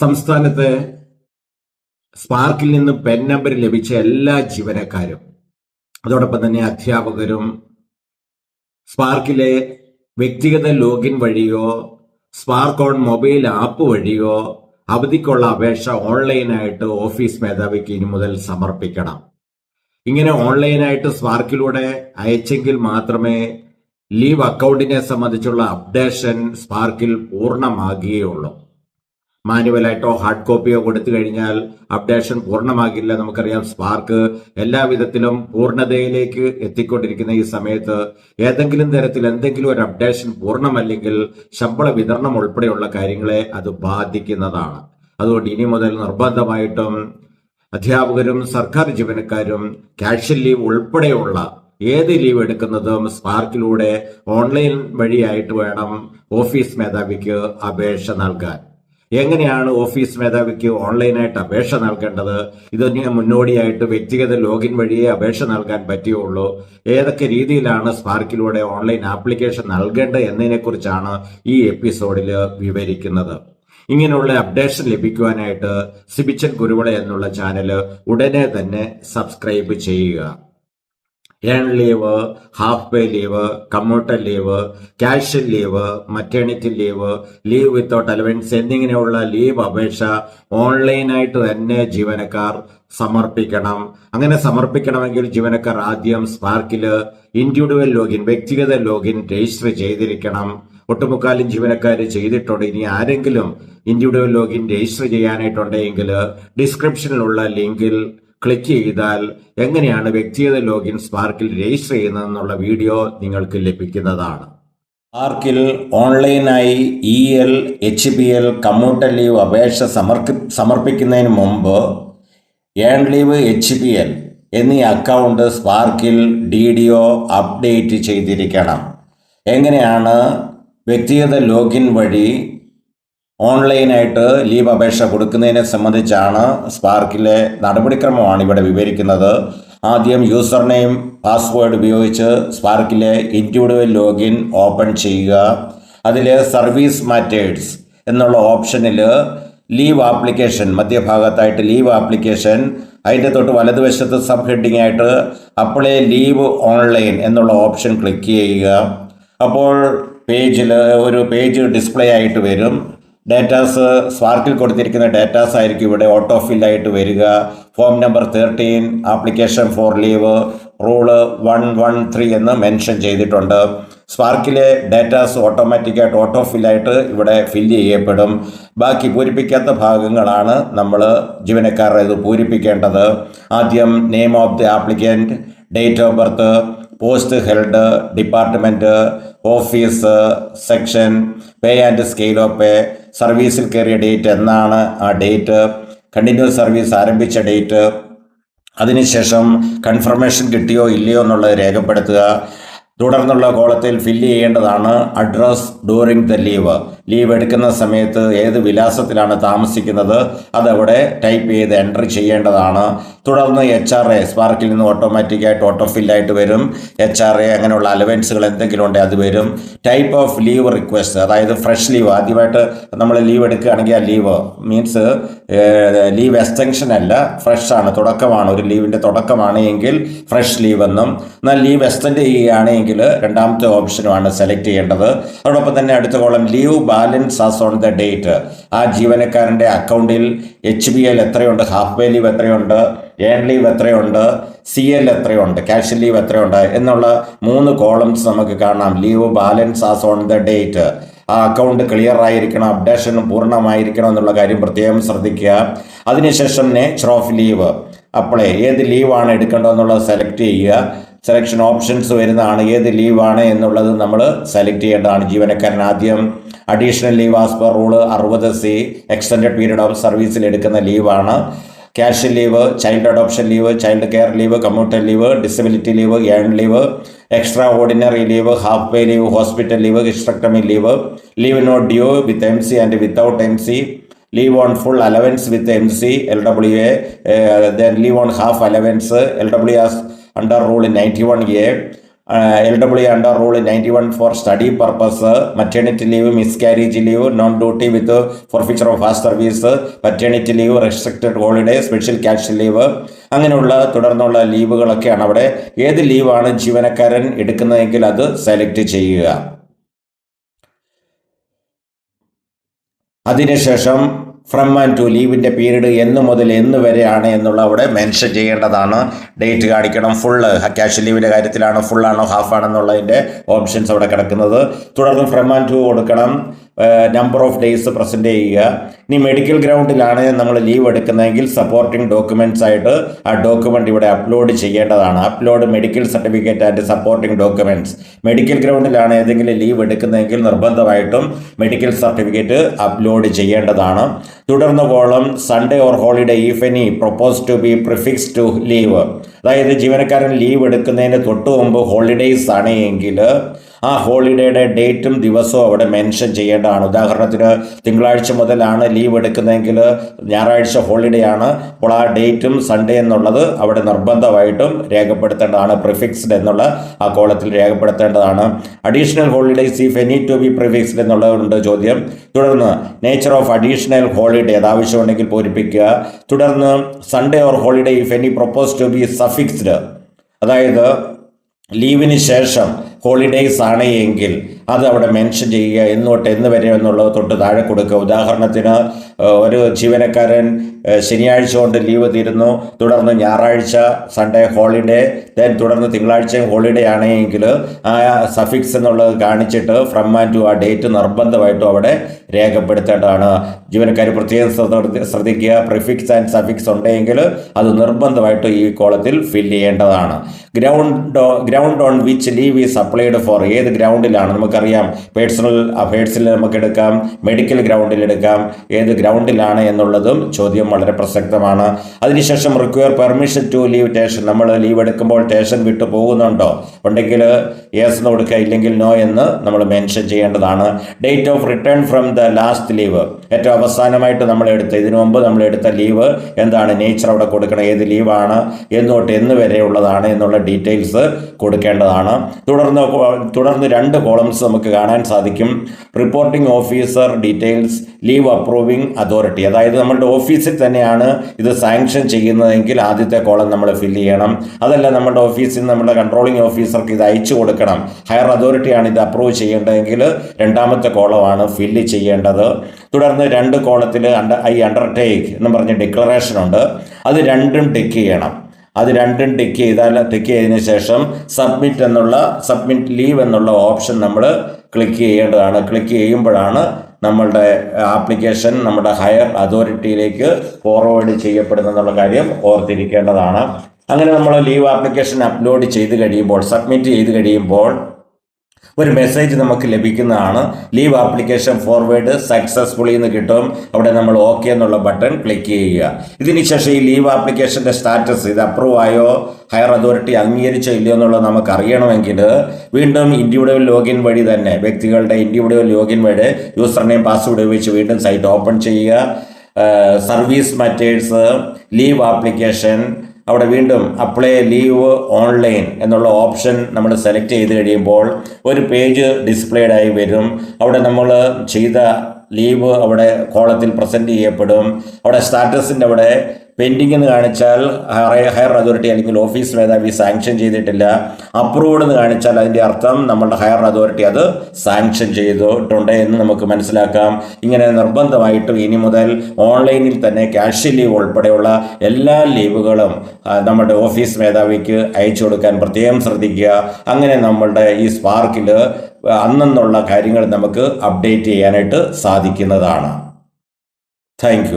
സംസ്ഥാനത്തെ സ്പാർക്കിൽ നിന്ന് pen number ലഭിച്ച എല്ലാ ജീവനക്കാരും അതോടൊപ്പം തന്നെ അധ്യാപകരും സ്പാർക്കിലെ വ്യക്തിഗത ലോഗിൻ വഴിയോ സ്പാർക്ക് ഓൺ മൊബൈൽ ആപ്പ് വഴിയോ അവധിക്കുള്ള അപേക്ഷ ഓൺലൈനായിട്ട് ഓഫീസ് മേധാവിക്ക് ഇനി മുതൽ സമർപ്പിക്കണം. ഇങ്ങനെ ഓൺലൈനായിട്ട് സ്പാർക്കിലൂടെ അയച്ചെങ്കിൽ മാത്രമേ ലീവ് അക്കൗണ്ടിനെ സംബന്ധിച്ചുള്ള അപ്ഡേഷൻ സ്പാർക്കിൽ പൂർണമാകുകയുള്ളൂ. മാനുവലായിട്ടോ ഹാർഡ് കോപ്പിയോ കൊടുത്തു കഴിഞ്ഞാൽ അപ്ഡേഷൻ പൂർണമാകില്ല. നമുക്കറിയാം സ്പാർക്ക് എല്ലാവിധത്തിലും പൂർണതയിലേക്ക് എത്തിക്കൊണ്ടിരിക്കുന്ന ഈ സമയത്ത് ഏതെങ്കിലും തരത്തിൽ എന്തെങ്കിലും ഒരു അപ്ഡേഷൻ പൂർണമല്ലെങ്കിൽ ശമ്പള വിതരണം ഉൾപ്പെടെയുള്ള കാര്യങ്ങളെ അത് ബാധിക്കുന്നതാണ്. അതുകൊണ്ട് ഇനി മുതൽ നിർബന്ധമായിട്ടും അധ്യാപകരും സർക്കാർ ജീവനക്കാരും ക്യാഷ്യൽ ലീവ് ഉൾപ്പെടെയുള്ള ഏത് ലീവ് എടുക്കുന്നതും സ്പാർക്കിലൂടെ ഓൺലൈൻ വഴിയായിട്ട് വേണം ഓഫീസ് മേധാവിക്ക് അപേക്ഷ നൽകാൻ. എങ്ങനെയാണ് ഓഫീസ് മേധാവിക്ക് ഓൺലൈനായിട്ട് അപേക്ഷ നൽകേണ്ടത്? ഇതിന് മുന്നോടിയായിട്ട് വ്യക്തിഗത ലോഗിൻ വഴിയേ അപേക്ഷ നൽകാൻ പറ്റുകയുള്ളൂ. ഏതൊക്കെ രീതിയിലാണ് സ്പാർക്കിലൂടെ ഓൺലൈൻ ആപ്ലിക്കേഷൻ നൽകേണ്ടത് എന്നതിനെക്കുറിച്ചാണ് ഈ എപ്പിസോഡിൽ വിവരിക്കുന്നത്. ഇങ്ങനെയുള്ള അപ്ഡേഷൻ ലഭിക്കുവാനായിട്ട് സിബിച്ചൻ കുരുവിള എന്നുള്ള ചാനൽ ഉടനെ തന്നെ സബ്സ്ക്രൈബ് ചെയ്യുക. Earn leave half pay leave commuter leave casual leave maternity leave leave without allowance എന്നിങ്ങനെയുള്ള ലീവ് അപേക്ഷ ഓൺലൈനായിട്ട് തന്നെ ജീവനക്കാർ സമർപ്പിക്കണം. അങ്ങനെ സമർപ്പിക്കണമെങ്കിൽ ജീവനക്കാർ ആദ്യം സ്പാർക്കിൽ ഇൻഡിവിജ്വൽ ലോഗിൻ വ്യക്തിഗത ലോഗിൻ രജിസ്റ്റർ ചെയ്തിരിക്കണം. ഒട്ടുമുക്കാലും ജീവനക്കാർ ചെയ്തിട്ടുണ്ട്. ഇനി ആരെങ്കിലും ഇൻഡിവിജ്വൽ ലോഗിൻ രജിസ്റ്റർ ചെയ്യാനായിട്ടുണ്ടെങ്കിൽ ഡിസ്ക്രിപ്ഷനിലുള്ള ലിങ്കിൽ ക്ലിക്ക് ചെയ്താൽ എങ്ങനെയാണ് വ്യക്തിഗത ലോഗിൻ സ്പാർക്കിൽ രജിസ്റ്റർ ചെയ്യുന്നതെന്നുള്ള വീഡിയോ നിങ്ങൾക്ക് ലഭിക്കുന്നതാണ്. സ്പാർക്കിൽ ഓൺലൈനായി E L H P L commuter leave അപേക്ഷ സമർപ്പി സമർപ്പിക്കുന്നതിന് മുമ്പ് earn leave H P L എന്നീ അക്കൗണ്ട് സ്പാർക്കിൽ ഡി ഡി ഒ അപ്ഡേറ്റ് ചെയ്തിരിക്കണം. എങ്ങനെയാണ് വ്യക്തിഗത ലോഗിൻ വഴി ഓൺലൈനായിട്ട് ലീവ് അപേക്ഷ കൊടുക്കുന്നതിനെ സംബന്ധിച്ചാണ് സ്പാർക്കിലെ നടപടിക്രമമാണ് ഇവിടെ വിവരിക്കുന്നത്. ആദ്യം യൂസർ നെയിം പാസ്വേഡ് ഉപയോഗിച്ച് സ്പാർക്കിലെ ഇൻഡിവിജ്വൽ ലോഗിൻ ഓപ്പൺ ചെയ്യുക. അതിൽ സർവീസ് മാറ്റേഴ്സ് എന്നുള്ള ഓപ്ഷനിൽ ലീവ് ആപ്ലിക്കേഷൻ മധ്യഭാഗത്തായിട്ട് ലീവ് ആപ്ലിക്കേഷൻ അതിന്റെ തൊട്ട് വലതുവശത്ത് സബ് ഹെഡിങ് ആയിട്ട് അപ്ലൈ ലീവ് ഓൺലൈൻ എന്നുള്ള ഓപ്ഷൻ ക്ലിക്ക് ചെയ്യുക. അപ്പോൾ പേജിൽ ഒരു പേജ് ഡിസ്പ്ലേ ആയിട്ട് വരും. ഡേറ്റാസ് സ്പാർക്കിൽ കൊടുത്തിരിക്കുന്ന ഡേറ്റാസ് ആയിരിക്കും ഇവിടെ ഓട്ടോ ഫില്ലായിട്ട് വരിക. Form number thirteen application for leave rule one one three എന്ന് മെൻഷൻ ചെയ്തിട്ടുണ്ട്. സ്പാർക്കിലെ ഡേറ്റാസ് ഓട്ടോമാറ്റിക്കായിട്ട് ഓട്ടോ ഫില്ലായിട്ട് ഇവിടെ ഫില്ല് ചെയ്യപ്പെടും. ബാക്കി പൂരിപ്പിക്കാത്ത ഭാഗങ്ങളാണ് നമ്മൾ ജീവനക്കാരുടെ ഇത് പൂരിപ്പിക്കേണ്ടത്. ആദ്യം name of the applicant date of birth post held department office section pay and scale of pay സർവീസിൽ കയറിയ ഡേറ്റ് എന്നാണ് ആ ഡേറ്റ്. കണ്ടിന്യൂസ് സർവീസ് ആരംഭിച്ച ഡേറ്റ്. അതിനുശേഷം കൺഫർമേഷൻ കിട്ടിയോ ഇല്ലയോ എന്നുള്ളത് രേഖപ്പെടുത്തുക. തുടർന്നുള്ള കോളത്തിൽ ഫില്ല് ചെയ്യേണ്ടതാണ്. Address during the leave. Leave എടുക്കുന്ന സമയത്ത് ഏത് വിലാസത്തിലാണ് താമസിക്കുന്നത് അതവിടെ ടൈപ്പ് ചെയ്ത് എന്റർ ചെയ്യേണ്ടതാണ്. തുടർന്ന് എച്ച് ആർ എ സ്പാർക്കിൽ നിന്ന് ഓട്ടോമാറ്റിക്കായിട്ട് ഓട്ടോ ഫില്ലായിട്ട് വരും. എച്ച് ആർ എ അങ്ങനെയുള്ള അലവൻസുകൾ എന്തെങ്കിലും ഉണ്ടെങ്കിൽ അത് വരും. ടൈപ്പ് ഓഫ് ലീവ് റിക്വസ്റ്റ് അതായത് ഫ്രഷ് ലീവ് ആദ്യമായിട്ട് നമ്മൾ ലീവ് എടുക്കുകയാണെങ്കിൽ ആ ലീവ് മീൻസ് ലീവ് എക്സ്റ്റൻഷൻ അല്ല ഫ്രഷ് ആണ് തുടക്കമാണ് ഒരു ലീവിന്റെ തുടക്കമാണ് എങ്കിൽ ഫ്രഷ് ലീവ് എന്നും. എന്നാൽ ലീവ് എക്സ്റ്റെൻഡ് ചെയ്യുകയാണെങ്കിൽ രണ്ടാമത്തെ ഓപ്ഷനുമാണ് സെലക്ട് ചെയ്യേണ്ടത്. അതോടൊപ്പം തന്നെ അടുത്ത column leave balance as on the date ആ ജീവനക്കാരന്റെ അക്കൗണ്ടിൽ എച്ച് ബി എൽ എത്രയുണ്ട്? ഹാഫ് പേ ലീവ് എത്രയുണ്ട്? ഏൺ ലീവ് എത്രയുണ്ട്? സി എൽ എത്രയുണ്ട്? ക്യാഷ് ലീവ് എത്രയുണ്ട്? എന്നുള്ള മൂന്ന് കോളംസ് നമുക്ക് കാണാം. Leave balance as on the date ആ അക്കൗണ്ട് ക്ലിയർ ആയിരിക്കണം അപ്ഡേഷൻ പൂർണമായിരിക്കണം എന്നുള്ള കാര്യം പ്രത്യേകം ശ്രദ്ധിക്കുക. അതിനുശേഷം നേച്ചർ ഓഫ് ലീവ് അപ്പോളേ ഏത് ലീവാണ് എടുക്കേണ്ടതെന്നുള്ളത് സെലക്ട് ചെയ്യുക. സെലക്ഷൻ ഓപ്ഷൻസ് വരുന്നതാണ്. ഏത് ലീവാണ് എന്നുള്ളത് നമ്മൾ സെലക്ട് ചെയ്യേണ്ടതാണ്. ജീവനക്കാരൻ ആദ്യം additional leave as per rule അറുപത് സി എക്സ്റ്റൻഡ് പീരീഡ് ഓഫ് സർവീസിൽ എടുക്കുന്ന ലീവാണ് cash leave child adoption leave child care leave commuter leave disability leave earn leave extra ordinary leave half pay leave hospital leave hysterectomy leave leave not due with M C and without M C leave on full allowance with M C L W A then leave on half allowance L W as under rule ninety one A L W under rule ninety one for study purpose maternity leave miscarriage leave non duty with forfeiture of past service maternity leave restricted holiday special cash leave അങ്ങനെയുള്ള തുടർന്നുള്ള ലീവുകളൊക്കെയാണ് അവിടെ. ഏത് ലീവാണ് ജീവനക്കാരൻ എടുക്കുന്നതെങ്കിൽ അത് select ചെയ്യുക. അതിനുശേഷം ഫ്രം ആൻഡ് ടു ലീവിന്റെ പീരീഡ് എന്ന് മുതൽ എന്ന് വരെയാണ് എന്നുള്ള അവിടെ മെൻഷൻ ചെയ്യേണ്ടതാണ്. ഡേറ്റ് കാണിക്കണം. ഫുള്ള് ക്യാഷ് ലീവിന്റെ കാര്യത്തിലാണോ ഫുള്ളാണോ ഹാഫ് ആണെന്നുള്ളതിന്റെ ഓപ്ഷൻസ് അവിടെ കിടക്കുന്നത്. തുടർന്ന് ഫ്രം ആൻഡ് ടു കൊടുക്കണം. നമ്പർ ഓഫ് ഡേയ്സ് പ്രസന്റ് ചെയ്യുക. ഇനി മെഡിക്കൽ ഗ്രൗണ്ടിലാണ് നമ്മൾ ലീവ് എടുക്കുന്നതെങ്കിൽ സപ്പോർട്ടിംഗ് ഡോക്യുമെന്റ്സ് ആയിട്ട് ആ ഡോക്യുമെന്റ് ഇവിടെ അപ്ലോഡ് ചെയ്യേണ്ടതാണ്. Upload medical certificate and supporting documents medical ഗ്രൗണ്ടിലാണ് ഏതെങ്കിലും ലീവ് എടുക്കുന്നതെങ്കിൽ നിർബന്ധമായിട്ടും മെഡിക്കൽ സർട്ടിഫിക്കറ്റ് അപ്ലോഡ് ചെയ്യേണ്ടതാണ്. തുടർന്ന് column Sunday or holiday if any propose to be prefix to leave അതായത് ജീവനക്കാരൻ ലീവ് എടുക്കുന്നതിന് തൊട്ട് മുമ്പ് ഹോളിഡേയ്സ് ആണ് എങ്കിൽ ആ ഹോളിഡേയുടെ ഡേറ്റും ദിവസവും അവിടെ മെൻഷൻ ചെയ്യേണ്ടതാണ്. ഉദാഹരണത്തിന് തിങ്കളാഴ്ച മുതലാണ് ലീവ് എടുക്കുന്നതെങ്കിൽ ഞായറാഴ്ച ഹോളിഡേ ആണ്. അപ്പോൾ ആ ഡേറ്റും സൺഡേ എന്നുള്ളത് അവിടെ നിർബന്ധമായിട്ടും രേഖപ്പെടുത്തേണ്ടതാണ്. പ്രിഫിക്സ്ഡ് എന്നുള്ള ആ കോളത്തിൽ രേഖപ്പെടുത്തേണ്ടതാണ്. Additional holidays if any to be prefixed എന്നുള്ളതുണ്ട് ചോദ്യം. തുടർന്ന് നേച്ചർ ഓഫ് അഡീഷണൽ ഹോളിഡേ അത് ആവശ്യമുണ്ടെങ്കിൽ പൂരിപ്പിക്കുക. തുടർന്ന് Sunday or holiday if any propose to be suffixed അതായത് ലീവിന് ശേഷം ഹോളിഡേയ്സ് ആണ് എങ്കിൽ അത് അവിടെ മെൻഷൻ ചെയ്യുക എന്ന് തൊട്ട് എന്ന് വരെ എന്നുള്ളത് തൊട്ട് താഴെ കൊടുക്കുക. ഉദാഹരണത്തിന് ഒരു ജീവനക്കാരൻ ശനിയാഴ്ച കൊണ്ട് ലീവ് തീരുന്നു. തുടർന്ന് ഞായറാഴ്ച സൺഡേ ഹോളിഡേ ദെൻ തുടർന്ന് തിങ്കളാഴ്ചയും ഹോളിഡേ ആണെങ്കിൽ ആ സഫിക്സ് എന്നുള്ളത് കാണിച്ചിട്ട് ഫ്രം ആൻഡ് ടു ആ ഡേറ്റ് നിർബന്ധമായിട്ടും അവിടെ രേഖപ്പെടുത്തേണ്ടതാണ്. ജീവനക്കാർ പ്രത്യേകം ശ്രദ്ധ- ശ്രദ്ധിക്കുക. പ്രിഫിക്സ് ആൻഡ് സഫിക്സ് ഉണ്ടെങ്കിൽ അത് നിർബന്ധമായിട്ടും ഈ കോളത്തിൽ ഫിൽ ചെയ്യേണ്ടതാണ്. Ground ground on which leave is applied for ഏത് ഗ്രൗണ്ടിലാണ് നമുക്കറിയാം. പേഴ്സണൽ അഫയേഴ്സിൽ നമുക്ക് എടുക്കാം മെഡിക്കൽ ഗ്രൗണ്ടിൽ എടുക്കാം. ഏത് ഗ്രൗണ്ടിലാണ് എന്നുള്ളതും ചോദ്യം വളരെ പ്രസക്തമാണ്. അതിനുശേഷം require permission to leave station നമ്മൾ ലീവ് എടുക്കുമ്പോൾ സ്റ്റേഷൻ വിട്ടു പോകുന്നുണ്ടോ? ഉണ്ടെങ്കിൽ യെസ് എന്ന് കൊടുക്കുക ഇല്ലെങ്കിൽ നോ എന്ന് നമ്മൾ മെൻഷൻ ചെയ്യേണ്ടതാണ്. Date of return from the last leave ഏറ്റവും അവസാനമായിട്ട് നമ്മൾ എടുത്ത ഇതിനു മുമ്പ് നമ്മൾ എടുത്ത ലീവ് എന്താണ്? നേച്ചർ അവിടെ കൊടുക്കണം. ഏത് ലീവാണ് എന്നോട്ട് എന്ന് വരെയുള്ളതാണ് എന്നുള്ള ഡീറ്റെയിൽസ് കൊടുക്കേണ്ടതാണ്. തുടർന്ന് തുടർന്ന് രണ്ട് കോളംസ് നമുക്ക് കാണാൻ സാധിക്കും. Reporting officer details leave approving authority അതായത് നമ്മളുടെ ഓഫീസിൽ തന്നെയാണ് ഇത് സാങ്ഷൻ ചെയ്യുന്നതെങ്കിൽ ആദ്യത്തെ കോളം നമ്മൾ ഫില്ല് ചെയ്യണം. അതല്ല നമ്മുടെ ഓഫീസിൽ നമ്മുടെ കൺട്രോളിംഗ് ഓഫീസർക്ക് ഇത് അയച്ചു കൊടുക്കണം. ഹയർ അതോറിറ്റിയാണ് ഇത് അപ്രൂവ് ചെയ്യേണ്ടതെങ്കിൽ രണ്ടാമത്തെ കോളമാണ് ഫില്ല് ചെയ്യേണ്ടത്. തുടർന്ന് രണ്ട് കോളത്തിൽ അണ്ടർ ഐ അണ്ടർടേക്ക് എന്ന് പറഞ്ഞ ഡിക്ലറേഷൻ ഉണ്ട്. അത് രണ്ടും ടിക്ക് ചെയ്യണം. അത് രണ്ടും ടിക്ക് ചെയ്താൽ ടിക്ക് ചെയ്തതിന് ശേഷം സബ്മിറ്റ് എന്നുള്ള സബ്മിറ്റ് ലീവ് എന്നുള്ള ഓപ്ഷൻ നമ്മൾ ക്ലിക്ക് ചെയ്യേണ്ടതാണ്. ക്ലിക്ക് ചെയ്യുമ്പോഴാണ് നമ്മളുടെ ആപ്ലിക്കേഷൻ നമ്മുടെ ഹയർ അതോറിറ്റിയിലേക്ക് ഫോർവേഡ് ചെയ്യപ്പെടുന്നെന്നുള്ള കാര്യം ഓർത്തിരിക്കേണ്ടതാണ്. അങ്ങനെ നമ്മൾ ലീവ് ആപ്ലിക്കേഷൻ അപ്ലോഡ് ചെയ്ത് കഴിയുമ്പോൾ സബ്മിറ്റ് ചെയ്ത് കഴിയുമ്പോൾ ഒരു മെസ്സേജ് നമുക്ക് ലഭിക്കുന്നതാണ്. ലീവ് ആപ്ലിക്കേഷൻ ഫോർവേഡ് സക്സസ്ഫുള്ളി എന്ന് കിട്ടും. അവിടെ നമ്മൾ ഓക്കെ എന്നുള്ള ബട്ടൺ ക്ലിക്ക് ചെയ്യുക. ഇതിനുശേഷം ഈ ലീവ് ആപ്ലിക്കേഷന്റെ സ്റ്റാറ്റസ് ഇത് അപ്രൂവ് ആയോ? ഹയർ അതോറിറ്റി അംഗീകരിച്ചോ ഇല്ലയോ എന്നുള്ളത് നമുക്ക് അറിയണമെങ്കിൽ വീണ്ടും ഇൻഡിവിജ്വൽ ലോഗിൻ വഴി തന്നെ വ്യക്തികളുടെ ഇൻഡിവിജ്വൽ ലോഗിൻ വഴി യൂസർ നെയിം പാസ്വേഡ് ഉപയോഗിച്ച് വീണ്ടും സൈറ്റ് ഓപ്പൺ ചെയ്യുക. സർവീസ് മറ്റേഴ്സ് ലീവ് ആപ്ലിക്കേഷൻ അവിടെ വീണ്ടും അപ്ലൈ ലീവ് ഓൺലൈൻ എന്നുള്ള ഓപ്ഷൻ നമ്മൾ സെലക്ട് ചെയ്ത് കഴിയുമ്പോൾ ഒരു പേജ് ഡിസ്പ്ലേഡ് ആയി വരും. അവിടെ നമ്മൾ ചെയ്ത ലീവ് അവിടെ കോളത്തിൽ പ്രസന്റ് ചെയ്യപ്പെടും. അവിടെ സ്റ്റാറ്റസിന്റെ അവിടെ പെൻഡിങ് എന്ന് കാണിച്ചാൽ ഹയർ അതോറിറ്റി അല്ലെങ്കിൽ ഓഫീസ് മേധാവി സാങ്ഷൻ ചെയ്തിട്ടില്ല. അപ്രൂവ്ഡ് എന്ന് കാണിച്ചാൽ അതിന്റെ അർത്ഥം നമ്മളുടെ ഹയർ അതോറിറ്റി അത് സാങ്ഷൻ ചെയ്തിട്ടുണ്ട് എന്ന് നമുക്ക് മനസ്സിലാക്കാം. ഇങ്ങനെ നിർബന്ധമായിട്ടും ഇനി മുതൽ ഓൺലൈനിൽ തന്നെ ക്യാഷ് ലീവ് ഉൾപ്പെടെയുള്ള എല്ലാ ലീവുകളും നമ്മുടെ ഓഫീസ് മേധാവിക്ക് അയച്ചു കൊടുക്കാൻ പ്രത്യേകം ശ്രദ്ധിക്കുക. അങ്ങനെ നമ്മളുടെ ഈ സ്പാർക്കിൽ അന്നെന്നുള്ള കാര്യങ്ങൾ നമുക്ക് അപ്ഡേറ്റ് ചെയ്യാനായിട്ട് സാധിക്കുന്നതാണ്. താങ്ക്